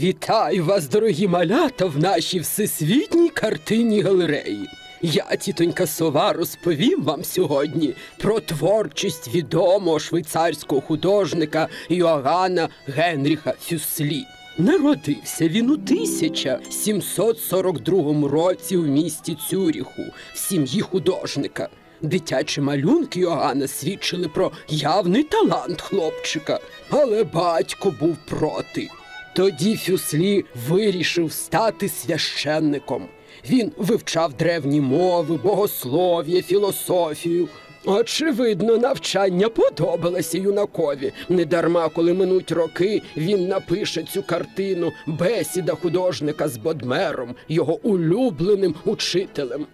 Вітаю вас, дорогі малята, в нашій всесвітній картині галереї. Я, тітонька Сова, розповім вам сьогодні про творчість відомого швейцарського художника Йоганна Генріха Фюслі. Народився він у 1742 році в місті Цюріху в сім'ї художника. Дитячі малюнки Йоганна свідчили про явний талант хлопчика, але батько був проти. Тоді Фюслі вирішив стати священником. Він вивчав древні мови, богослов'я, філософію. Очевидно, навчання подобалося юнакові. Недарма, коли минуть роки, він напише цю картину Бесіда художника з Бодмером, його улюбленим учителем.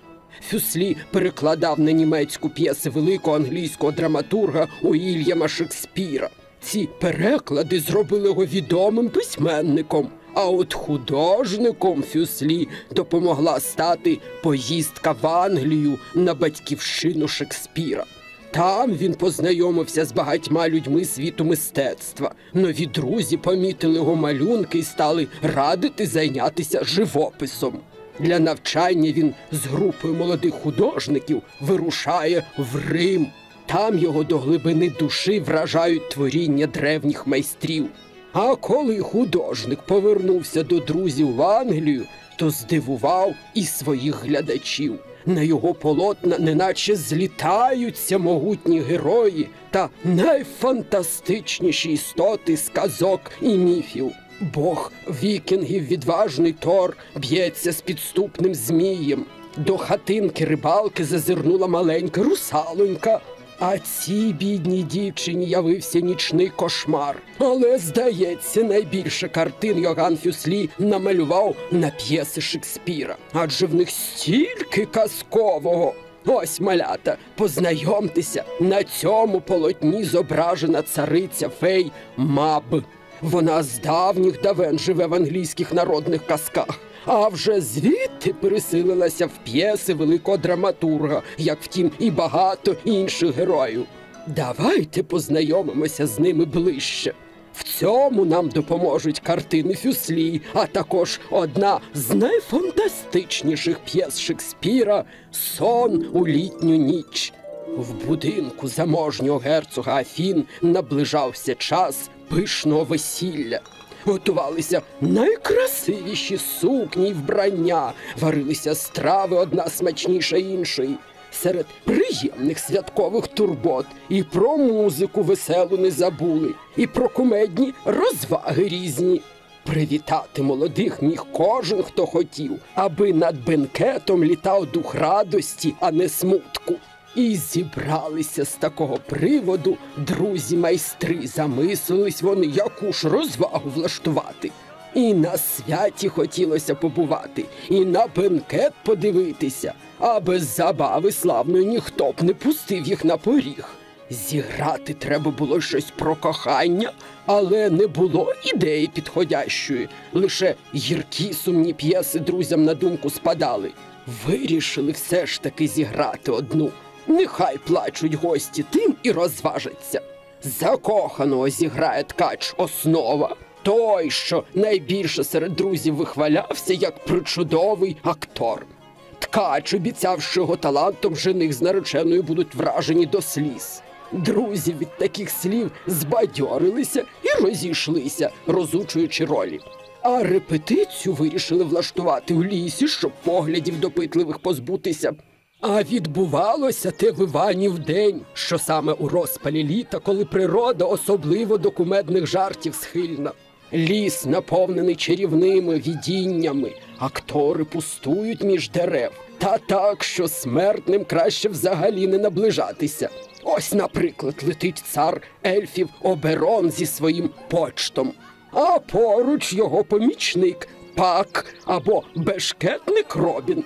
Фюслі перекладав на німецьку п'єси великого англійського драматурга Уільяма Шекспіра. Ці переклади зробили його відомим письменником. А от художником Фюслі допомогла стати поїздка в Англію на батьківщину Шекспіра. Там він познайомився з багатьма людьми світу мистецтва. Нові друзі помітили його малюнки і стали радити зайнятися живописом. Для навчання він з групою молодих художників вирушає в Рим. Там його до глибини душі вражають творіння древніх майстрів. А коли художник повернувся до друзів в Англію, то здивував і своїх глядачів. На його полотна неначе злітаються могутні герої та найфантастичніші істоти з казок і міфів. Бог вікінгів відважний Тор б'ється з підступним змієм. До хатинки рибалки зазирнула маленька русалонька. А цій бідній дівчині явився нічний кошмар. Але, здається, найбільше картин Йоган Фюслі намалював на п'єси Шекспіра. Адже в них стільки казкового. Ось малята, познайомтеся, на цьому полотні зображена цариця фей Маб. Вона з давніх давен живе в англійських народних казках. А вже звідти пересилилася в п'єси великого драматурга, як втім і багато інших героїв. Давайте познайомимося з ними ближче. В цьому нам допоможуть картини Фюслі, а також одна з найфантастичніших п'єс Шекспіра Сон у літню ніч. В будинку заможнього герцога Афін наближався час пишного весілля. Готувалися найкрасивіші сукні й вбрання, варилися страви одна смачніша іншої. Серед приємних святкових турбот і про музику веселу не забули, і про кумедні розваги різні. Привітати молодих міг кожен, хто хотів, аби над бенкетом літав дух радості, а не смутку. І зібралися з такого приводу друзі-майстри. Замислились вони, яку ж розвагу влаштувати. І на святі хотілося побувати, і на бенкет подивитися, а без забави славної ніхто б не пустив їх на поріг. Зіграти треба було щось про кохання, але не було ідеї підходящої. Лише гіркі сумні п'єси друзям на думку спадали. Вирішили все ж таки зіграти одну. Нехай плачуть гості тим і розважаться. Закоханого зіграє ткач основа. Той, що найбільше серед друзів вихвалявся як причудовий актор. Ткач обіцяв, що його талантом жених з нареченою будуть вражені до сліз. Друзі від таких слів збадьорилися і розійшлися, розучуючи ролі. А репетицію вирішили влаштувати в лісі, щоб поглядів допитливих позбутися. А відбувалося те в Іванів день, що саме у розпалі літа, коли природа особливо до кумедних жартів схильна. Ліс наповнений чарівними відіннями, актори пустують між дерев, та так, що смертним краще взагалі не наближатися. Ось, наприклад, летить цар ельфів Оберон зі своїм почтом, а поруч його помічник Пак або бешкетник Робін.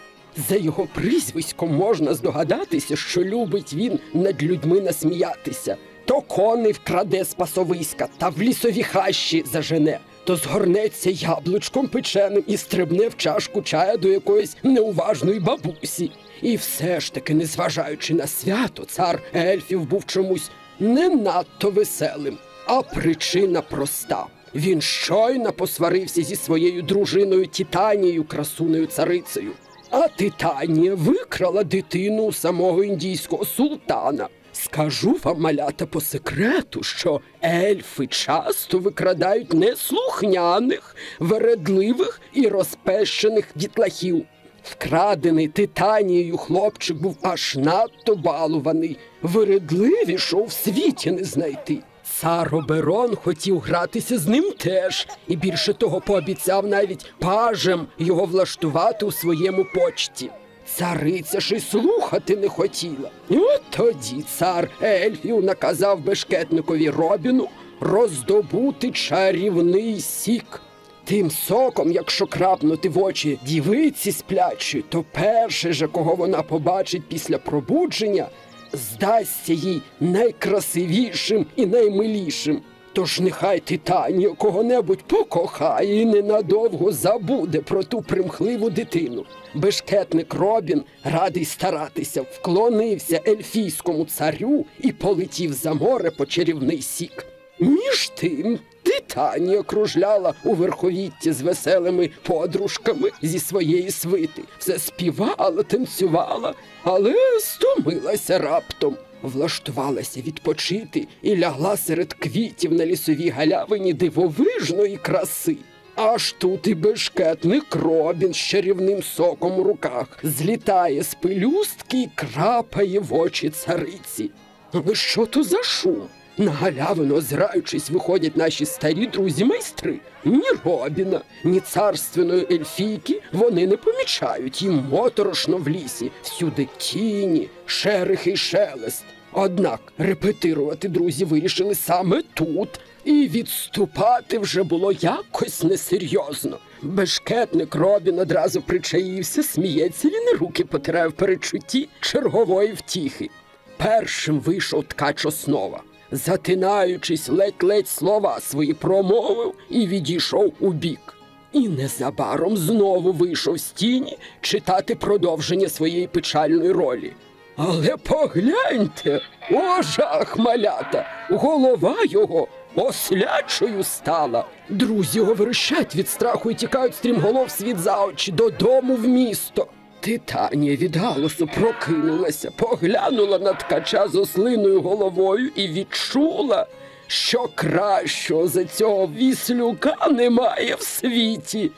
За його прізвиськом можна здогадатися, що любить він над людьми насміятися. То коней вкраде з пасовиська та в лісові хащі зажене, то згорнеться яблучком печеним і стрибне в чашку чая до якоїсь неуважної бабусі. І все ж таки, незважаючи на свято, цар ельфів був чомусь не надто веселим. А причина проста. Він щойно посварився зі своєю дружиною Титанією, красунею царицею. А Титанія викрала дитину самого індійського султана. Скажу вам, малята, по секрету, що ельфи часто викрадають неслухняних, вередливих і розпещених дітлахів. Вкрадений титанією хлопчик був аж надто балуваний, вередливішого в світі не знайти. Цар Оберон хотів гратися з ним теж, і більше того пообіцяв навіть пажем його влаштувати у своєму почті. Цариця ж і слухати не хотіла. І от тоді цар Ельфів наказав бешкетникові Робіну роздобути чарівний сік. Тим соком, якщо крапнути в очі дівиці сплячої, то перше же, кого вона побачить після пробудження, здасться їй найкрасивішим і наймилішим. Тож нехай Титанія кого-небудь покохає і ненадовго забуде про ту примхливу дитину. Бешкетник Робін, радий старатися, вклонився ельфійському царю і полетів за море по чарівний сік. Між тим Титанія кружляла у верховітті з веселими подружками зі своєї свити. Все співала, танцювала, але стомилася раптом. Влаштувалася відпочити і лягла серед квітів на лісовій галявині дивовижної краси. Аж тут і бешкетник Робін з чарівним соком у руках злітає з пелюстки і крапає в очі цариці. Але що то за шум? На галявину, озираючись, виходять наші старі друзі-майстри. Ні Робіна, ні царственної ельфійки вони не помічають їм моторошно в лісі, всюди тіні, шерихи й шелест. Однак репетирувати друзі вирішили саме тут, і відступати вже було якось несерйозно. Бешкетник Робін одразу причаївся, сміється він і руки потирає в передчутті чергової втіхи. Першим вийшов ткач основа. Затинаючись, ледь-ледь слова свої промовив і відійшов у бік. І незабаром знову вийшов з тіні читати продовження своєї печальної ролі. Але погляньте, о жах малята, голова його ослячою стала. Друзі його верещать від страху і тікають стрімголов світ за очі додому в місто. Титанія від галасу прокинулася, поглянула на ткача з ослиною головою і відчула, що кращого за цього віслюка немає в світі.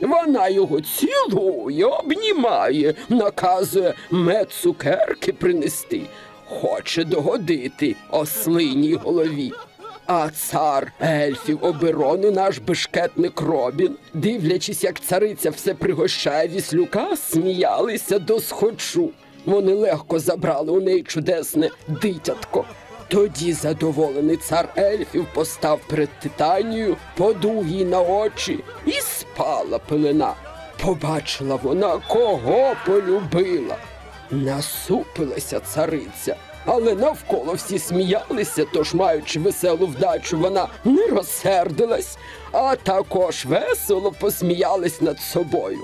Вона його цілує, обнімає, наказує мед цукерки принести, хоче догодити ослиній голові. А цар ельфів оборони наш бешкетник Робін, дивлячись, як цариця все пригощає віслюка, сміялися до схочу. Вони легко забрали у неї чудесне дитятко. Тоді задоволений цар ельфів постав перед Титанією, подув їй на очі і спала пелена. Побачила вона, кого полюбила. Насупилася цариця, але навколо всі сміялися, тож, маючи веселу вдачу, вона не розсердилась, а також весело посміялась над собою.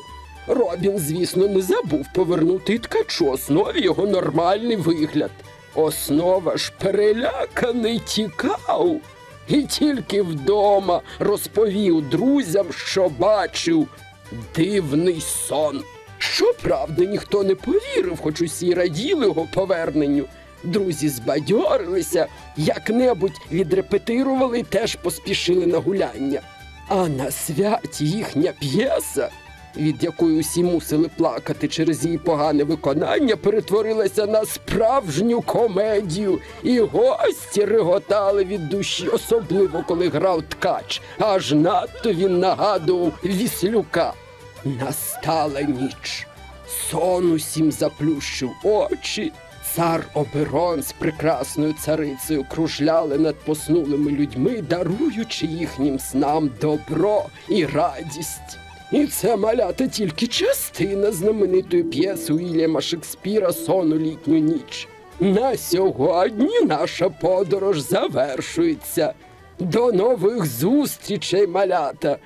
Робін, звісно, не забув повернути ткачу основі його нормальний вигляд. Основа ж переляканий тікав. І тільки вдома розповів друзям, що бачив дивний сон. Щоправда, ніхто не повірив, хоч усі раділи його поверненню. Друзі збадьорилися, як-небудь відрепетирували теж поспішили на гуляння. А на святі їхня п'єса, від якої усі мусили плакати через її погане виконання, перетворилася на справжню комедію, і гості реготали від душі, особливо коли грав ткач, аж надто він нагадував віслюка. Настала ніч. Сон усім заплющив очі. Цар Оберон з прекрасною царицею кружляли над поснулими людьми, даруючи їхнім снам добро і радість. І це малята тільки частина знаменитої п'єси Уільяма Шекспіра Сон у літню ніч. На сьогодні наша подорож завершується. До нових зустрічей, малята!